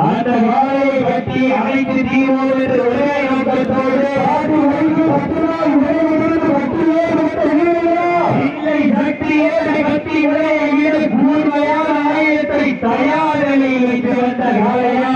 அந்த வாழை பற்றி அமைத்து தீர்வோம் என்று ஒரே நோக்கத்தோடு பாட்டு ஒழித்து பத்து நாள் உடையவர்களுக்கு பற்றியே இல்லை சக்தியே பற்றி தயார் நிலையில் வைத்து வந்த காலையா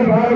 Everybody.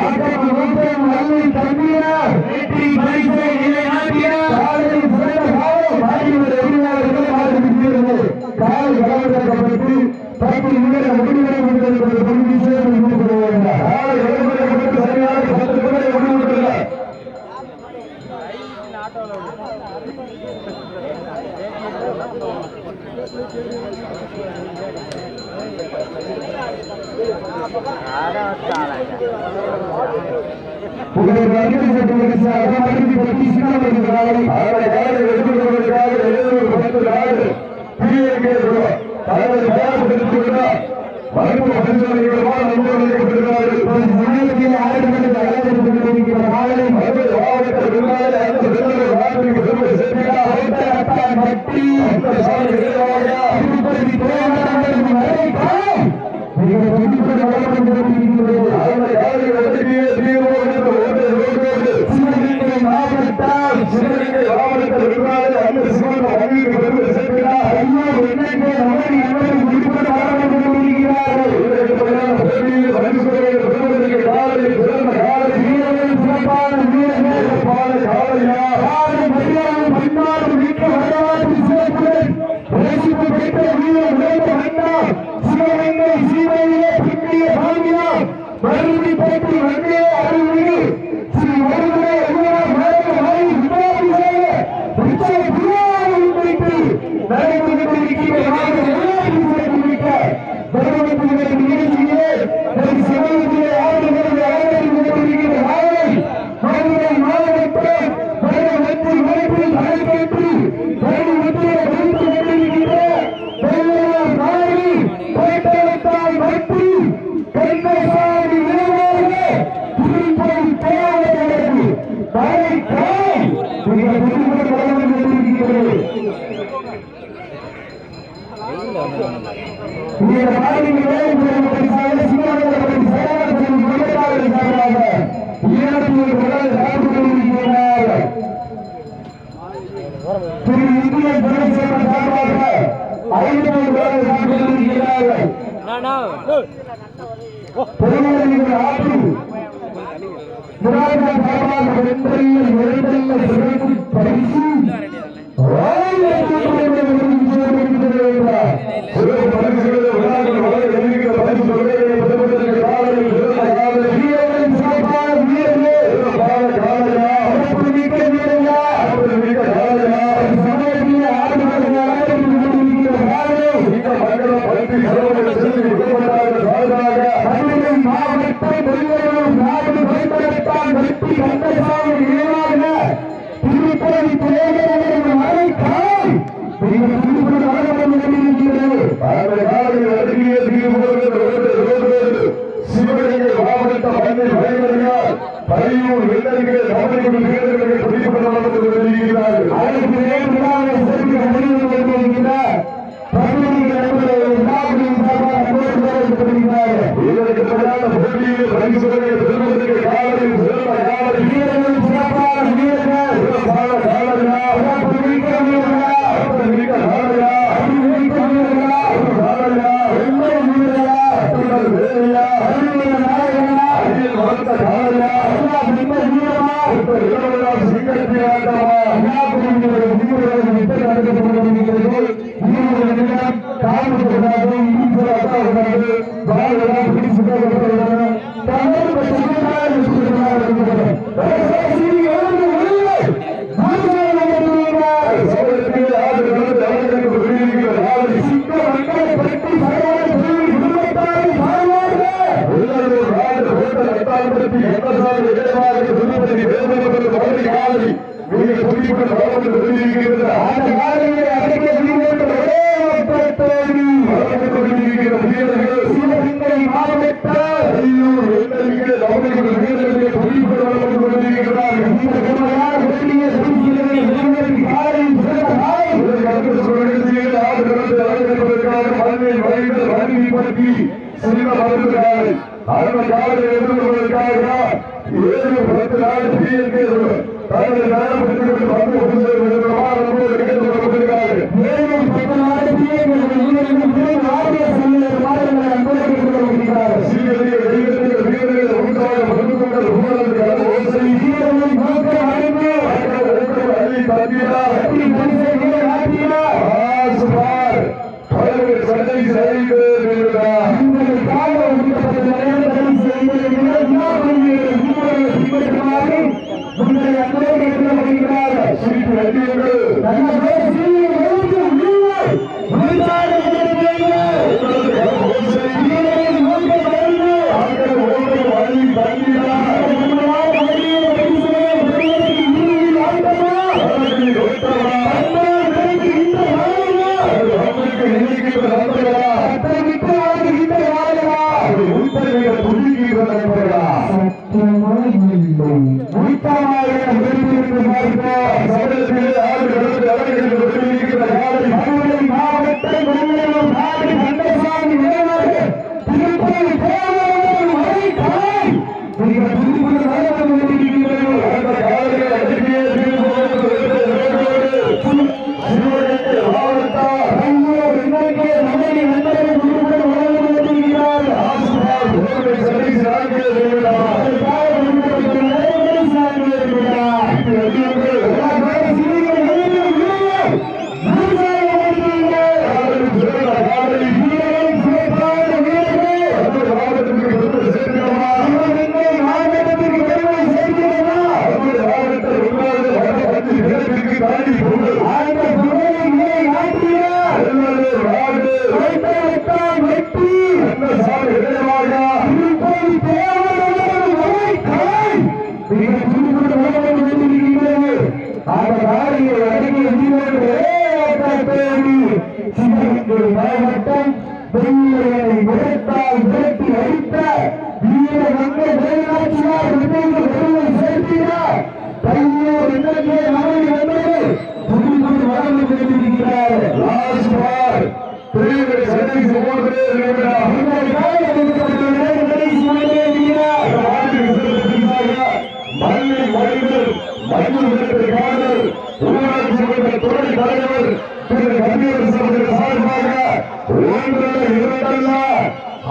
ஆட்டம் தம்பீரர் வெற்றி பரிசை நிலைநாட்டினார் போட்டு பத்து நிமிடம் முடிவுரை கொடுத்தது பகுதி சேர்ந்து முடிவு கொள்ள வேண்டாம் சரியாக பத்து பேரை முடிவுறுத்தல உங்களுடைய அறிவு சட்டங்களுக்கு சார்பாக அறிவு பற்றி சின்ன வருகிறார்கள் அவருடைய காலை எடுத்துக் கொள்வதற்காக எழுதுவது பத்து நாடு புரிய இருக்கிறது தலைவர் போராட்டம் பெற்றிருக்கின்ற வைப்பு பெருந்தோழிகளோடு நம்பர் அளிக்கப்பட்டிருக்கிறார்கள் முன்னேற்றியில் ஆயிரக்கணக்கில் அழைத்து கொண்டிருக்கிற மாநில மகளிர் மாவட்ட விருந்தாளர் ஐந்து பெண்கள் வாழ்க்கைக்கு பெருமை சேர்க்கிறார் பற்றி நோக்கி சில மருந்துகள் அந்த காலையில் எதிர்கொள்வதற்காக ஏழு பத்து நாள் பிஎல்கே தனது நேரம் வந்து மேலும் ఇప్పుడు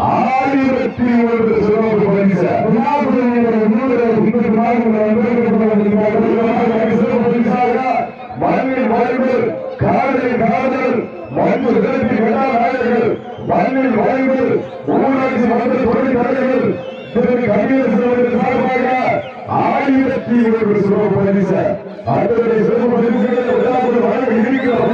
ஆயிரத்தி ஒன்று சிறப்பு பரிசு. ஊராட்சி மன்ற துணை தலைவர் திரு கவியரசு அவர்கள் சார்பாக ஆயிரத்தி இருபது சார் அடுத்த சிறப்பு பதவி வழங்க இருக்கிறார்